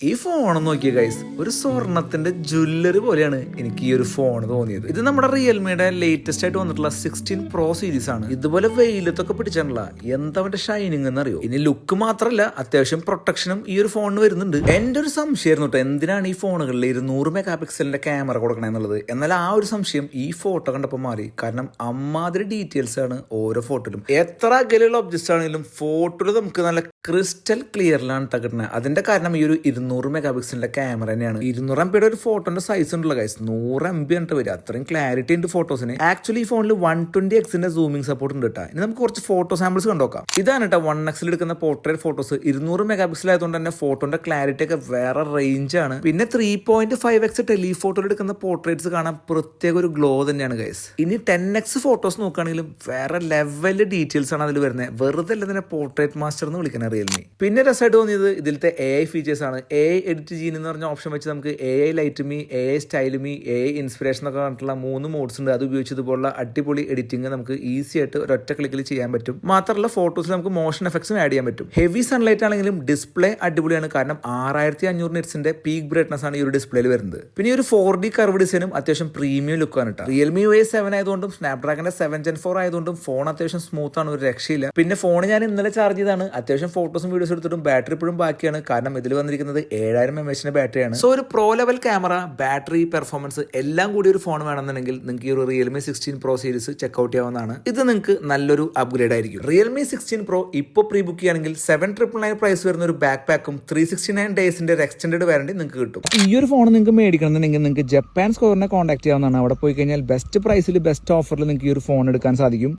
ഈ ഫോൺ നോക്കിയ ഗൈസ് ഒരു സ്വർണത്തിന്റെ ജ്വല്ലറി പോലെയാണ് എനിക്ക് ഈ ഒരു ഫോൺ തോന്നിയത്. ഇത് നമ്മുടെ റിയൽമിയുടെ ലേറ്റസ്റ്റ് ആയിട്ട് വന്നിട്ടുള്ള സിക്സ്റ്റീൻ പ്രോ സീരീസ് ആണ്. ഇതുപോലെ വെയിലത്തൊക്കെ പിടിച്ചാണല്ല. എന്താ ഷൈനിങ് എന്ന് അറിയോ ഇനി ലുക്ക് മാത്രമല്ല അത്യാവശ്യം പ്രൊട്ടക്ഷനും ഈ ഒരു ഫോണിന് വരുന്നുണ്ട്. എന്റെ ഒരു സംശയമായിരുന്നു കേട്ടോ എന്തിനാണ് ഈ ഫോണുകളിൽ ഇരുന്നൂറ് മെഗാ പിക്സലിന്റെ ക്യാമറ കൊടുക്കണേ എന്നുള്ളത്? എന്നാൽ ആ ഒരു സംശയം ഈ ഫോട്ടോ കണ്ടപ്പോൾ മാറി. കാരണം അമ്മാതിരി ഡീറ്റെയിൽസ് ആണ് ഓരോ ഫോട്ടോയിലും എത്ര അകലെയുള്ള ഒബ്ജക്ട്സ് ആണെങ്കിലും ഫോട്ടോയിൽ നമുക്ക് നല്ല ക്രിസ്റ്റൽ ക്ലിയറിലാണ് തകിടുന്നത് അതിന്റെ കാരണം ഈ ഒരു ഇരുന്നൂറ് മെഗാ പിക്സലിന്റെ ക്യാമറ തന്നെയാണ്. ഇരുന്നൂറ് എം പിയുടെ ഒരു ഫോട്ടോന്റെ സൈസ് ഉണ്ടല്ലോ ഗൈസ് നൂറ് എം ബി ആണ് വരിക. അത്രയും ക്ലാരിറ്റി ഉണ്ട് ഫോട്ടോസിന് ആക്ച്വലി ഈ ഫോണിൽ വൺ ട്വന്റി എക്സിന്റെ സൂമിംഗ് സപ്പോർട്ട് ഉണ്ട് കേട്ടോ ഇനി നമുക്ക് കുറച്ച് ഫോട്ടോ സാമ്പിൾസ് കണ്ടോക്കാം ഇതാണ് കേട്ടോ വൺ എക്സിൽ എടുക്കുന്ന പോർട്രേറ്റ് ഫോട്ടോസ് ഇരുന്നൂറ് മെഗാ പിക്സൽ ആയതുകൊണ്ട് തന്നെ ഫോട്ടോന്റെ ക്ലാരിറ്റി ഒക്കെ വേറെ റേഞ്ച് ആണ്. പിന്നെ ത്രീ പോയിന്റ് ഫൈവ് എക്സ് ടെലിഫോട്ടോയിൽ എടുക്കുന്ന പോർട്രേറ്റ്സ് കാണാൻ പ്രത്യേക ഒരു ഗ്ലോ തന്നെയാണ് ഗൈസ് ഇനി ടെൻ എക്സ് ഫോട്ടോസ് നോക്കുകയാണെങ്കിലും വേറെ ലെവലിൽ ഡീറ്റെയിൽസ് ആണ് അതിൽ വരുന്നത്. വെറുതെ അല്ല തന്നെ പോർട്രേറ്റ് മാസ്റ്റർ എന്ന് വിളിക്കുന്നത് റിയൽമി പിന്നെ രസമായിട്ട് തോന്നിയത് ഇതിലത്തെ എ ഐ ഫീച്ചേഴ്സ് ആണ്. എ ഐ എഡിറ്റ് ജീൻ എന്ന് പറഞ്ഞ ഓപ്ഷൻ വെച്ച് നമുക്ക് A I light me A I style me A I inspiration എന്നൊക്കെ പറഞ്ഞിട്ടുള്ള മൂന്ന് മോഡ്സ് ഉണ്ട്. അത് ഉപയോഗിച്ച് ഇതുപോലുള്ള അടിപൊളി എഡിറ്റിംഗ് നമുക്ക് ഈസി ആയിട്ട് ഒരൊറ്റ ക്ലിക്കിൽ ചെയ്യാൻ പറ്റും. മാത്രമല്ല ഫോട്ടോസിൽ നമുക്ക് മോഷൻ എഫക്ട്സും ആഡ് ചെയ്യാൻ പറ്റും. ഹെവി സൺലൈറ്റ് ആണെങ്കിലും ഡിസ്പ്ലേ അടിപൊളിയാണ്. കാരണം ആറായിരത്തി അഞ്ഞൂറ് നെറ്റ്സിന്റെ പീക്ക് ബ്രൈറ്റ്നസ് ആണ് ഈ ഒരു ഡിസ്പ്ലേയിൽ വരുന്നത്. പിന്നെ ഒരു ഫോർ ഡി കർവ് ഡിസൈനും അത്യാവശ്യം പ്രീമിയം ലുക്കാണ് കേട്ടോ റിയൽമി യു എ സെവൻ ആയതുകൊണ്ടും സ്നാപ്ഡ്രാഗന്റെ സെവൻ ജെൻ ഫോർ ആയതുകൊണ്ടും ഫോൺ അത്യാവശ്യം സ്മൂത്ത് ആണ് ഒരു രക്ഷയില്ല. പിന്നെ ഫോൺ ഞാൻ ഇന്നലെ ചാർജ് ചെയ്താണ് അത്യാവശ്യം ഫോട്ടോസും വീഡിയോസ് എടുത്തിട്ടും ബാറ്ററി ഇപ്പോഴും ബാക്കിയാണ്. കാരണം ഇതിൽ വന്നിരിക്കുന്നത് ഏഴായിരം എം എച്ചിന്റെ ബാറ്ററിയാണ് സോ ഒരു pro level camera battery performance എല്ലാം കൂടി ഒരു ഫോൺ വേണമെന്നുണ്ടെങ്കിൽ നിങ്ങൾക്ക് ഈ ഒരു Realme sixteen pro series check out ചെയ്യാവുന്നതാണ്. ഇത് നിങ്ങൾക്ക് നല്ലൊരു അപ്ഗ്രേഡ് ആയിരിക്കും. റിയൽമി സിക്സ്റ്റീൻ പ്രോ ഇപ്പോൾ പ്രീ ബുക്ക് ചെയ്യുകയാണെങ്കിൽ സെവൻ ട്രിപ്പിൾ നയൻ പ്രൈസ് വരുന്ന ഒരു ബാക്ക് പാക്കും ത്രീ സിക്സ്റ്റി നയൻ ഡേയ്സിന്റെ ഒരു എക്സ്റ്റൻഡ് വാറണ്ടി നിങ്ങൾക്ക് കിട്ടും. ഈ ഒരു ഫോൺ നിങ്ങൾക്ക് മേടിക്കണമെന്നുണ്ടെങ്കിൽ നിങ്ങൾക്ക് ജപ്പാൻ സ്കോറിനെ കോൺടാക്ട് ചെയ്യാവുന്നതാണ്. അവിടെ പോയി കഴിഞ്ഞാൽ ബെസ്റ്റ് പ്രൈസിൽ ബെസ്റ്റ് ഓഫറിൽ നിങ്ങൾക്ക് ഈ ഒരു ഫോൺ എടുക്കാൻ സാധിക്കും.